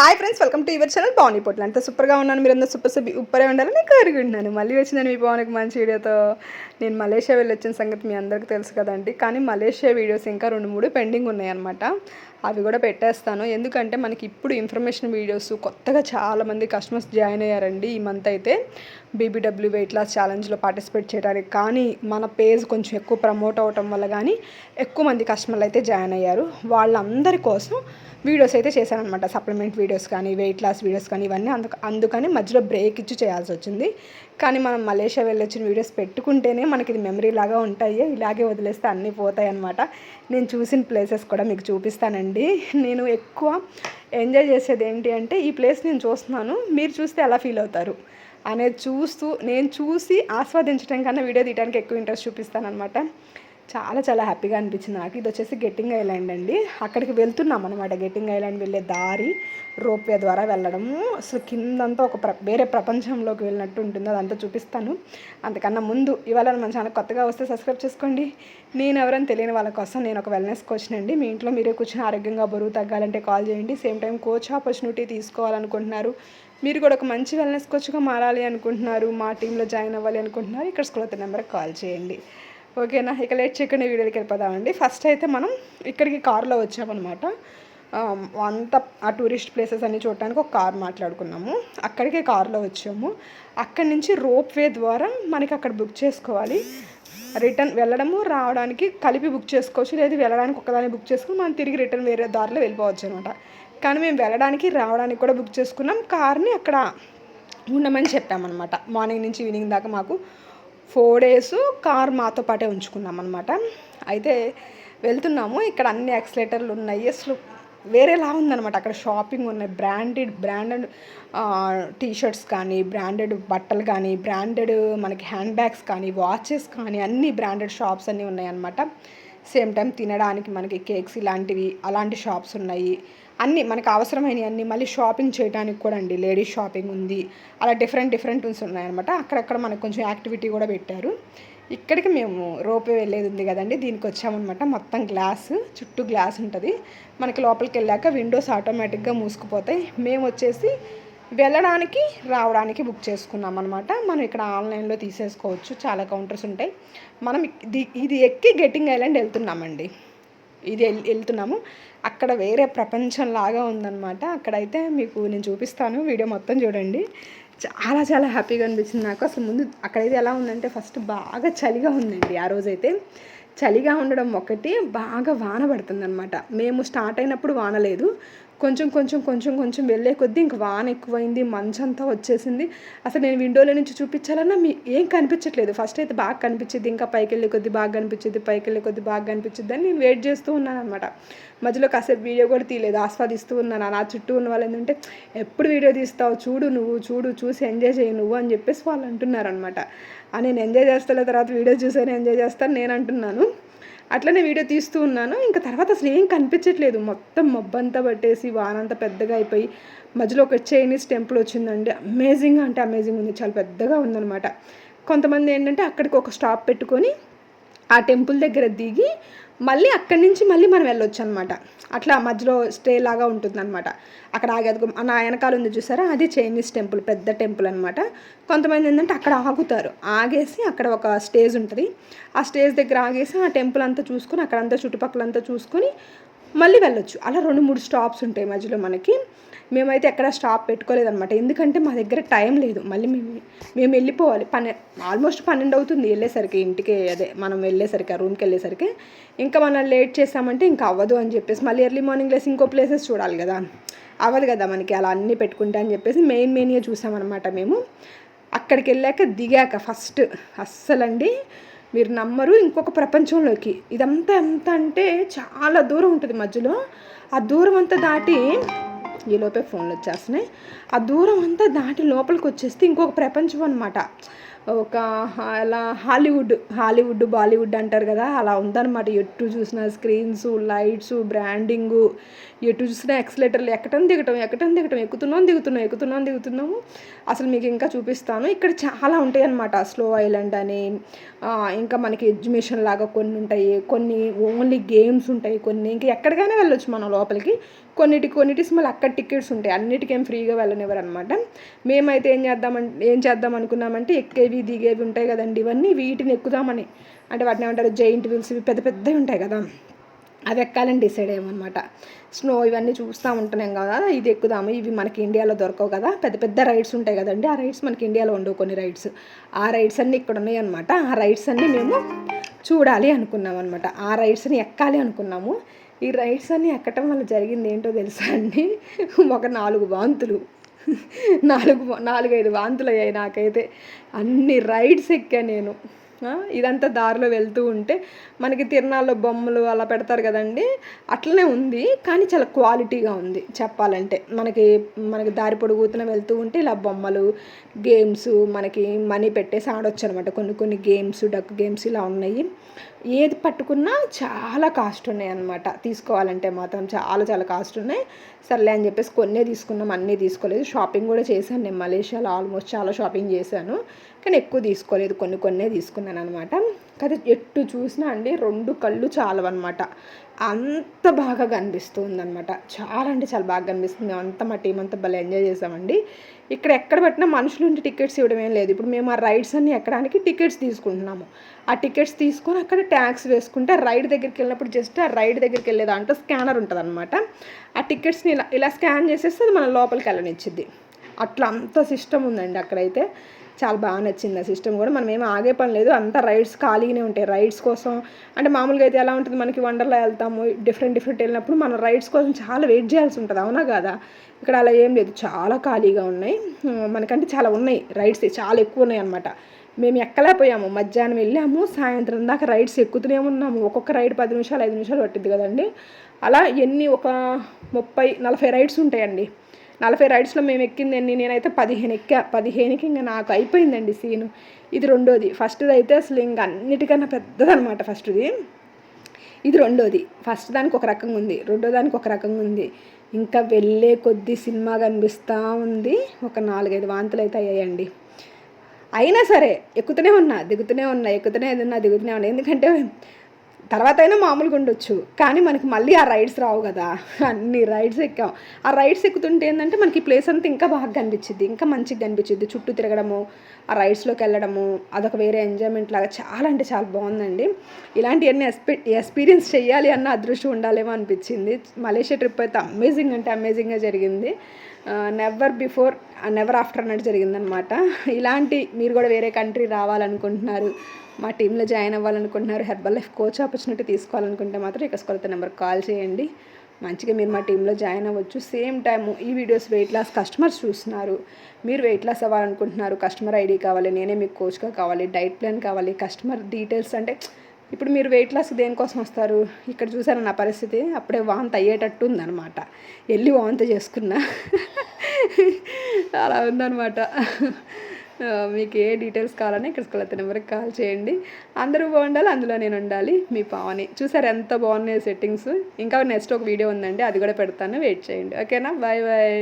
Hi friends welcome to your channel Pavan Potlu. అంత సూపర్గా ఉన్నాను మీరు అందరూ సూపర్ సూపర్ ఉప్పరే ఉండాలని కోరుకుంటున్నాను. మళ్ళీ వచ్చిందని మీ పవన్కి మంచి వీడియోతో నేను మలేషియా వెళ్ళి వచ్చిన సంగతి మీ అందరికీ తెలుసు కదండి. కానీ మలేషియా వీడియోస్ ఇంకా రెండు మూడు పెండింగ్ ఉన్నాయన్నమాట. అవి కూడా పెట్టేస్తాను. ఎందుకంటే మనకి ఇప్పుడు ఇన్ఫర్మేషన్ వీడియోస్ కొత్తగా చాలామంది కస్టమర్స్ జాయిన్ అయ్యారండి ఈ మంత్ అయితే. బీబీడబ్ల్యూ వెయిట్ లాస్ ఛాలెంజ్లో పార్టిసిపేట్ చేయడానికి. కానీ మన పేజ్ కొంచెం ఎక్కువ ప్రమోట్ అవటం వల్ల కానీ ఎక్కువ మంది కస్టమర్లు అయితే జాయిన్ అయ్యారు. వాళ్ళందరి కోసం వీడియోస్ అయితే చేశాను అనమాట సప్లిమెంట్ వీడియోస్ కానీ వెయిట్ లాస్ వీడియోస్ కానీ ఇవన్నీ అందుకు అందుకని మధ్యలో బ్రేక్ ఇచ్చి చేయాల్సి వచ్చింది. కానీ మనం మలేషియా వెళ్ళొచ్చిన వీడియోస్ పెట్టుకుంటేనే మనకి ఇది మెమరీ లాగా ఉంటాయి. ఇలాగే వదిలేస్తే అన్నీ పోతాయి అనమాట నేను చూసిన ప్లేసెస్ కూడా మీకు చూపిస్తానండి. నేను ఎక్కువ ఎంజాయ్ చేసేది ఏంటి అంటే ఈ ప్లేస్ నేను చూస్తున్నాను. మీరు చూస్తే ఎలా ఫీల్ అవుతారు? అనేది చూస్తూ నేను చూసి ఆస్వాదించడం కన్నా వీడియో తీయడానికి ఎక్కువ ఇంట్రెస్ట్ చూపిస్తాను అనమాట చాలా చాలా హ్యాపీగా అనిపించింది. నాకు ఇది వచ్చేసి గెట్టింగ్ ఐలాండ్ అండి. అక్కడికి వెళ్తున్నాం అనమాట గెట్టింగ్ ఐలాండ్ వెళ్ళే దారి రోప్వే ద్వారా వెళ్ళడము. అసలు కిందంతా ఒక ప్ర వేరే ప్రపంచంలోకి వెళ్ళినట్టు ఉంటుంది. అదంతా చూపిస్తాను. అంతకన్నా ముందు ఇవాళ మన ఛానల్ కొత్తగా వస్తే సబ్స్క్రైబ్ చేసుకోండి. నేను ఎవరైనా తెలియని వాళ్ళ కోసం నేను ఒక వెల్నెస్ కోచ్ అండి. మీ ఇంట్లో మీరే కూర్చొని ఆరోగ్యంగా బరువు తగ్గాలంటే కాల్ చేయండి. సేమ్ టైం కోచ్ ఆపర్చునిటీ తీసుకోవాలనుకుంటున్నారు. మీరు కూడా ఒక మంచి వెల్నెస్ కోచ్గా మారాలి అనుకుంటున్నారు. మా టీంలో జాయిన్ అవ్వాలి అనుకుంటున్నారు. ఇక్కడ స్కూల్ నెంబర్కి కాల్ చేయండి. ఓకేనా? ఇక లేట్ చేయకుండా వీడియోకి వెళ్ళిపోదామండి. ఫస్ట్ అయితే మనం ఇక్కడికి కారులో వచ్చామన్నమాట. అంత ఆ టూరిస్ట్ ప్లేసెస్ అన్ని చూడటానికి ఒక కార్ మాట్లాడుకున్నాము. అక్కడికే కారులో వచ్చాము. అక్కడి నుంచి రోప్ వే ద్వారా మనకి అక్కడ బుక్ చేసుకోవాలి. రిటర్న్ వెళ్ళడము రావడానికి కలిపి బుక్ చేసుకోవచ్చు. లేదు వెళ్ళడానికి ఒకదాన్ని బుక్ చేసుకుని మనం తిరిగి రిటర్న్ వేరే దారిలో వెళ్ళిపోవచ్చు అనమాట కానీ మేము వెళ్ళడానికి రావడానికి కూడా బుక్ చేసుకున్నాం. కార్ని అక్కడ ఉండమని చెప్పామన్నమాట. మార్నింగ్ నుంచి ఈవినింగ్ దాకా మాకు ఫోర్ డేస్ కార్ మాతో పాటే ఉంచుకున్నాం అనమాట అయితే వెళ్తున్నాము. ఇక్కడ అన్ని యాక్సిలేటర్లు ఉన్నాయి. అసలు వేరేలా ఉందనమాట అక్కడ షాపింగ్ ఉన్నాయి. బ్రాండెడ్ బ్రాండెడ్ టీషర్ట్స్ కానీ బ్రాండెడ్ బట్టలు కానీ బ్రాండెడ్ మనకి హ్యాండ్ బ్యాగ్స్ కానీ వాచెస్ కానీ అన్ని బ్రాండెడ్ షాప్స్ అన్నీ ఉన్నాయన్నమాట సేమ్ టైం తినడానికి మనకి కేక్స్ ఇలాంటివి అలాంటి షాప్స్ ఉన్నాయి. అన్నీ మనకు అవసరమైనవి అన్నీ మళ్ళీ షాపింగ్ చేయడానికి కూడా అండి. లేడీస్ షాపింగ్ ఉంది. అలా డిఫరెంట్ డిఫరెంట్ ఉన్నాయన్నమాట. అక్కడక్కడ మనకు కొంచెం యాక్టివిటీ కూడా పెట్టారు. ఇక్కడికి మేము రోపే వెళ్ళేది ఉంది కదండి. దీనికి వచ్చామన్నమాట. మొత్తం గ్లాస్ చుట్టూ గ్లాస్ ఉంటుంది. మనకి లోపలికి వెళ్ళాక విండోస్ ఆటోమేటిక్గా మూసుకుపోతాయి. మేము వచ్చేసి వెళ్ళడానికి రావడానికి బుక్ చేసుకున్నాం అనమాట మనం ఇక్కడ ఆన్లైన్లో తీసేసుకోవచ్చు. చాలా కౌంటర్స్ ఉంటాయి. మనం ఇది ఇది ఎక్కి గెట్టింగ్ ఐలాండ్ వెళ్తున్నామండి. ఇది వెళ్తున్నాము. అక్కడ వేరే ప్రపంచంలాగా ఉందన్నమాట. అక్కడైతే మీకు నేను చూపిస్తాను. వీడియో మొత్తం చూడండి. చాలా చాలా హ్యాపీగా అనిపించింది నాకు. అసలు ముందు అక్కడైతే ఎలా ఉందంటే ఫస్ట్ బాగా చలిగా ఉందండి ఆ రోజైతే. చలిగా ఉండడం ఒకటి బాగా వాన పడుతుంది అనమాట మేము స్టార్ట్ అయినప్పుడు వాన లేదు. కొంచెం కొంచెం కొంచెం కొంచెం వెళ్ళే కొద్దీ ఇంక వాన ఎక్కువైంది మంచంతా వచ్చేసింది. అసలు నేను విండోలో నుంచి చూపించాలన్నా మీ ఏం కనిపించట్లేదు. ఫస్ట్ అయితే బాగా కనిపించింది ఇంకా పైకి వెళ్ళే కొద్ది బాగా కనిపించింది పైకి వెళ్ళే కొద్ది బాగా కనిపించింది అని నేను వెయిట్ చేస్తూ ఉన్నాను అనమాట మధ్యలో కాసేపు వీడియో కూడా తీయలేదు ఆస్వాదిస్తూ ఉన్నాను. నా చుట్టూ ఉన్న వాళ్ళు ఏంటంటే ఎప్పుడు వీడియో తీస్తావు? చూడు నువ్వు చూడు చూసి ఎంజాయ్ చేయి నువ్వు అని చెప్పేసి వాళ్ళు అంటున్నారు అనమాట నేను ఎంజాయ్ చేస్తాను తర్వాత వీడియో చూసాను ఎంజాయ్ చేస్తాను నేను అంటున్నాను. అట్లనే వీడియో తీస్తూ ఉన్నాను. ఇంకా తర్వాత అసలు ఏం కనిపించట్లేదు. మొత్తం మబ్బంతా పట్టేసి వానంతా పెద్దగా అయిపోయి మధ్యలో ఒక చైనీస్ టెంపుల్ వచ్చిందండి. అమేజింగ్ అంటే అమేజింగ్ ఉంది. చాలా పెద్దగా ఉందన్నమాట. కొంతమంది ఏంటంటే అక్కడికి ఒక స్టాప్ పెట్టుకొని ఆ టెంపుల్ దగ్గర దిగి మళ్ళీ అక్కడి నుంచి మళ్ళీ మనం వెళ్ళొచ్చు అనమాట అట్లా మధ్యలో స్టే లాగా అనమాట అక్కడ ఆగేది నా వెనకాల ఉంది చూసారా? అది చైనీస్ టెంపుల్ పెద్ద టెంపుల్ అనమాట. కొంతమంది ఏంటంటే అక్కడ ఆగుతారు. ఆగేసి అక్కడ ఒక స్టేజ్ ఉంటుంది. ఆ స్టేజ్ దగ్గర ఆగేసి ఆ టెంపుల్ అంతా చూసుకొని అక్కడంతా చుట్టుపక్కలంతా చూసుకొని మళ్ళీ వెళ్ళొచ్చు. అలా రెండు మూడు స్టాప్స్ ఉంటాయి మధ్యలో మనకి. మేమైతే ఎక్కడ స్టాప్ పెట్టుకోలేదన్నమాట. ఎందుకంటే మా దగ్గర టైం లేదు. మళ్ళీ మేము మేము వెళ్ళిపోవాలి. పన్నె ఆల్మోస్ట్ పన్నెండు అవుతుంది వెళ్ళేసరికి ఇంటికి. అదే మనం వెళ్ళేసరికి ఆ రూమ్కి వెళ్ళేసరికి. ఇంకా మనం లేట్ చేసామంటే ఇంకా అవ్వదు అని చెప్పేసి మళ్ళీ ఎర్లీ మార్నింగ్ లేసి ఇంకో ప్లేసెస్ చూడాలి కదా. అవ్వదు కదా మనకి. అలా అన్నీ పెట్టుకుంటా అని చెప్పేసి మెయిన్ మెయిన్గా చూసామన్నమాట మేము. అక్కడికి వెళ్ళాక దిగాక ఫస్ట్ అస్సలండి మీరు నమ్మరు ఇంకొక ప్రపంచంలోకి. ఇదంతా ఎంత అంటే చాలా దూరం ఉంటుంది మధ్యలో. ఆ దూరం అంతా దాటి ఈ లోపే ఫోన్లు వచ్చేస్తున్నాయి. ఆ దూరం అంతా దాటి లోపలికి వచ్చేస్తే ఇంకొక ప్రపంచం అనమాట ఒక అలా హాలీవుడ్ హాలీవుడ్ బాలీవుడ్ అంటారు కదా అలా ఉందన్నమాట. ఎటు చూసిన స్క్రీన్స్ లైట్స్ బ్రాండింగు ఎటు చూసినా ఎక్సలేటర్లు ఎక్కటం దిగటం ఎక్కటం దిగటం ఎక్కుతున్నాం దిగుతున్నాం ఎక్కుతున్నాం దిగుతున్నాము. అసలు మీకు ఇంకా చూపిస్తాను. ఇక్కడ చాలా ఉంటాయి అన్నమాట స్లో ఐలాండ్ అని ఇంకా మనకి ఎడ్యుకేషన్ లాగా కొన్ని ఉంటాయి. కొన్ని ఓన్లీ గేమ్స్ ఉంటాయి కొన్ని. ఇంకా ఎక్కడికైనా వెళ్ళొచ్చు మనం లోపలికి. కొన్నిటి కొన్నిటి మళ్ళీ అక్కడ టికెట్స్ ఉంటాయి. అన్నిటికేం ఏం ఫ్రీగా వెళ్ళనివ్వరు అనమాట మేమైతే ఏం చేద్దామంటే ఏం చేద్దాం అనుకున్నామంటే ఎక్కేవి దిగేవి ఉంటాయి కదండి ఇవన్నీ వీటిని ఎక్కుదామని. అంటే వాటిని ఏమంటారు? జైంట్ వీల్స్ ఇవి పెద్ద పెద్దవి ఉంటాయి కదా. అవి ఎక్కాలని డిసైడ్ అయ్యామన్నమాట. స్నో ఇవన్నీ చూస్తూ ఉంటున్నాం కదా. ఇది ఎక్కుదాము. ఇవి మనకి ఇండియాలో దొరకవు కదా. పెద్ద పెద్ద రైడ్స్ ఉంటాయి కదండి. ఆ రైడ్స్ మనకి ఇండియాలో ఉండవు కొన్ని రైడ్స్ ఆ రైడ్స్ అన్నీ ఇక్కడ ఉన్నాయి అనమాట ఆ రైడ్స్ అన్నీ మేము చూడాలి అనుకున్నాం అనమాట ఆ రైడ్స్ని ఎక్కాలి అనుకున్నాము. ఈ రైడ్స్ అన్నీ ఎక్కటం వల్ల జరిగింది ఏంటో తెలుసా అండి? ఒక నాలుగు వాంతులు. నాలుగు నాలుగైదు వాంతులు అయ్యాయి నాకైతే. అన్ని రైడ్స్ ఎక్కా నేను. ఇదంతా దారిలో వెళ్తూ ఉంటే మనకి తిరణాల్లో బొమ్మలు అలా పెడతారు కదండి. అట్లనే ఉంది కానీ చాలా క్వాలిటీగా ఉంది చెప్పాలంటే. మనకి మనకి దారి పొడుగుతున్న వెళ్తూ ఉంటే ఇలా బొమ్మలు గేమ్స్ మనకి మనీ పెట్టేసి ఆడొచ్చు అనమాట కొన్ని కొన్ని గేమ్స్ డక్ గేమ్స్ ఇలా ఉన్నాయి. ఏది పట్టుకున్నా చాలా కాస్ట్ ఉన్నాయి అనమాట తీసుకోవాలంటే మాత్రం చాలా చాలా కాస్ట్ ఉన్నాయి. సర్లే అని చెప్పేసి కొన్నే తీసుకున్నాం అన్నీ తీసుకోలేదు. షాపింగ్ కూడా చేశాను నేను మలేషియాలో ఆల్మోస్ట్ చాలా షాపింగ్ చేశాను. కానీ ఎక్కువ తీసుకోలేదు. కొన్ని కొన్నే తీసుకున్నాను అనమాట కదా ఎట్టు చూసినా అండి రెండు కళ్ళు చాలవన్నమాట. అంత బాగా కనిపిస్తుంది అనమాట చాలా అంటే చాలా బాగా కనిపిస్తుంది. అంతా మా టీం అంతా భలే ఎంజాయ్ చేసామండి. ఇక్కడ ఎక్కడ పెట్టినా మనుషులు ఉంటే టికెట్స్ ఇవ్వడం ఏం లేదు. ఇప్పుడు మేము ఆ రైడ్స్ అన్ని ఎక్కడానికి టికెట్స్ తీసుకుంటున్నాము. ఆ టికెట్స్ తీసుకొని అక్కడ ట్యాక్స్ వేసుకుంటే రైడ్ దగ్గరికి వెళ్ళినప్పుడు జస్ట్ ఆ రైడ్ దగ్గరికి వెళ్ళే దాంట్లో స్కానర్ ఉంటుంది అనమాట ఆ టికెట్స్ని ఇలా ఇలా స్కాన్ చేసేస్తే అది మన లోపలికి వెళ్ళనిచ్చింది అట్లా అంత సిస్టమ్ ఉందండి అక్కడైతే. చాలా బాగా నచ్చింది ఆ సిస్టమ్ కూడా. మనం ఏమి ఆగే పని లేదు. అంతా రైడ్స్ ఖాళీగానే ఉంటాయి. రైడ్స్ కోసం అంటే మామూలుగా అయితే ఎలా ఉంటుంది? మనకి వండర్లో వెళ్తాము. డిఫరెంట్ డిఫరెంట్ వెళ్ళినప్పుడు మనం రైడ్స్ కోసం చాలా వెయిట్ చేయాల్సి ఉంటుంది. అవునా కదా? ఇక్కడ అలా ఏం లేదు. చాలా ఖాళీగా ఉన్నాయి. మనకంటే చాలా ఉన్నాయి రైడ్స్ చాలా ఎక్కువ ఉన్నాయి అనమాట మేము ఎక్కలేకపోయాము మధ్యాహ్నం వెళ్ళాము. సాయంత్రం దాకా రైడ్స్ ఎక్కుతూనే ఉన్నాము. ఒక్కొక్క రైడ్ పది నిమిషాలు ఐదు నిమిషాలు పట్టింది కదండి. అలా ఎన్ని ఒక ముప్పై నలభై రైడ్స్ ఉంటాయండి. నలభై రైడ్స్లో మేము ఎక్కిందండి నేనైతే పదిహేను ఎక్కా. పదిహేనుకి ఇంకా నాకు అయిపోయిందండి సీను. ఇది రెండోది. ఫస్ట్ది అయితే అసలు ఇంకా అన్నిటికన్నా పెద్దదనమాట ఫస్ట్ది. ఇది రెండోది. ఫస్ట్ దానికి ఒక రకంగా ఉంది రెండో దానికి ఒక రకంగా ఉంది ఇంకా వెళ్ళే కొద్ది సినిమా కనిపిస్తూ ఉంది. ఒక నాలుగైదు వాంతులు అయితే అయ్యాయండి. అయినా సరే ఎక్కుతూనే ఉన్నా దిగుతూనే ఉన్నా ఎక్కుతూనే ఉన్నా దిగుతూనే ఉన్నా. ఎందుకంటే తర్వాత అయినా మామూలుగా ఉండొచ్చు. కానీ మనకి మళ్ళీ ఆ రైడ్స్ రావు కదా. అన్ని రైడ్స్ ఎక్కాం. ఆ రైడ్స్ ఎక్కుతుంటే ఏంటంటే మనకి ప్లేస్ అంతా ఇంకా బాగా కనిపించింది ఇంకా మంచిగా కనిపించింది చుట్టూ తిరగడము ఆ రైడ్స్లోకి వెళ్ళడము అదొక వేరే ఎంజాయ్మెంట్ లాగా చాలా అంటే చాలా బాగుందండి. ఇలాంటివన్నీ ఎక్స్పీ ఎక్స్పీరియన్స్ చేయాలి అన్న అదృష్టం ఉండాలేమో అనిపించింది. మలేషియా ట్రిప్ అయితే అమేజింగ్ అంటే అమేజింగ్గా జరిగింది. నెవర్ బిఫోర్ నెవర్ ఆఫ్టర్ అన్నట్టు జరిగిందనమాట ఇలాంటి మీరు కూడా వేరే కంట్రీ రావాలనుకుంటున్నారు. మా టీంలో జాయిన్ అవ్వాలనుకుంటున్నారు హెర్బల్ లైఫ్ కోచ్ ఆపర్చునిటీ తీసుకోవాలనుకుంటే మాత్రం ఇక కొలత నెంబర్ కాల్ చేయండి. మంచిగా మీరు మా టీంలో జాయిన్ అవ్వచ్చు. సేమ్ టైం ఈ వీడియోస్ వెయిట్ లాస్ కస్టమర్స్ చూస్తున్నారు. మీరు వెయిట్ లాస్ అవ్వాలనుకుంటున్నారు. కస్టమర్ ఐడి కావాలి నేనే మీకు కోచ్గా కావాలి డైట్ ప్లాన్ కావాలి కస్టమర్ డీటెయిల్స్ అంటే ఇప్పుడు మీరు వెయిట్ లాస్ దేనికోసం వస్తారు? ఇక్కడ చూసారు నా పరిస్థితి? అప్పుడే వాంత అయ్యేటట్టు ఉందనమాట వెళ్ళి వాంత చేసుకున్నా. అలా ఉందనమాట మీకు ఏ డీటెయిల్స్ కావాలని ఇక్కడ స్కూల్ నెంబర్కి కాల్ చేయండి. అందరూ బాగుండాలి అందులో నేను ఉండాలి మీ పావని. చూసారు ఎంత బాగున్నాయి సెట్టింగ్స్ ఇంకా నెక్స్ట్ ఒక వీడియో ఉందండి అది కూడా పెడతాను వెయిట్ చేయండి. ఓకేనా బాయ్ బాయ్